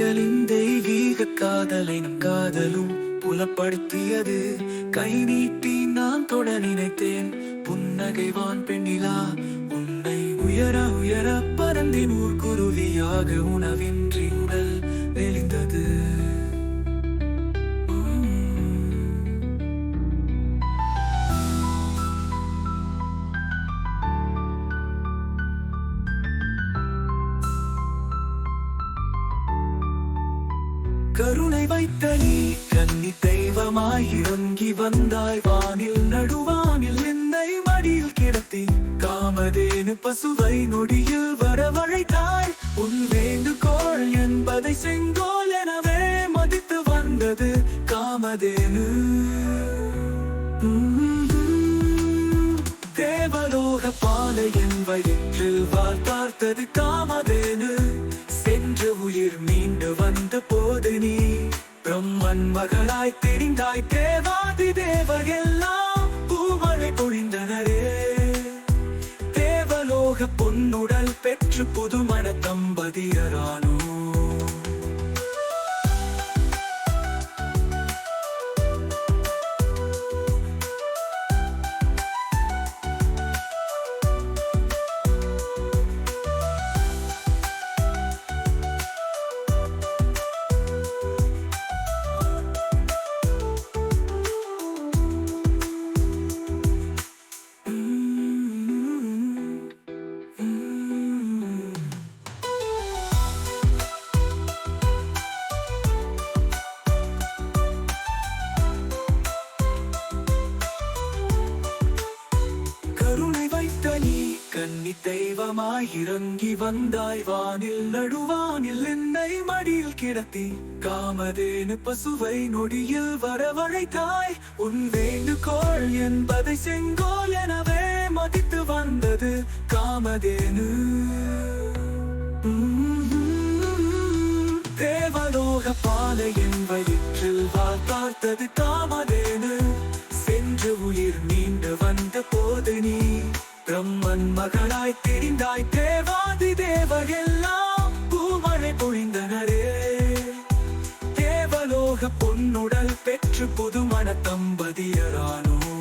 எங்களின் தெய்வீக காதலை காதலும் புலப்படுத்தியது. கை நீட்டி நான் தொட நினைத்தேன். புன்னகைவான் பெண்ணிலா உன்னை உயர உயர பரந்தின் ஊர்குருவியாக உணவின்றி கருணை வைத்த நீ கன்னி தெய்வமாய் இறங்கி வந்தாய். வானில் நடுவானில் என்னை மடியில் கிடத்தி காமதேனு பசுவை நொடியில் வரவழைத்தாய் உன் வேண்டுகோள் என்பதை செங்கோல் எனவே மதித்து வந்தது காமதேனு. தேவலோக பாலை என் வயிற்றில் வால் காமதேனு. பிரம்மன் மகளாய் தெரிந்தாய் தேவாதி தேவர்களெல்லாம் பூமழை பொழிந்தனரே. தேவலோக பொன்னுடல் பெற்று புதுமண தம்பதியரானோ. தெய்வமாய் இறங்கி வந்தாய் வானில் நடுவானில் என்னை மடியில் கிடத்தி. காமதேனு பசுவை நொடியில் வரவழைத்தாய். உன் வேண்டுகோள் என்பதை செங்கோல் எனவே மதித்து வந்தது காமதேனு. தேவலோக பாலை என் வயிற்றில் பார்த்தது காமதேனு. சென்று உயிர் நீண்டு வந்த போது நீ பிரம்மன் மகளாய் தெரிந்தாய் தேவாதி தேவரெல்லாம் பூமழை பொழிந்தனரே. தேவலோக பொன்னுடல் பெற்று புதுமண தம்பதியரானோ.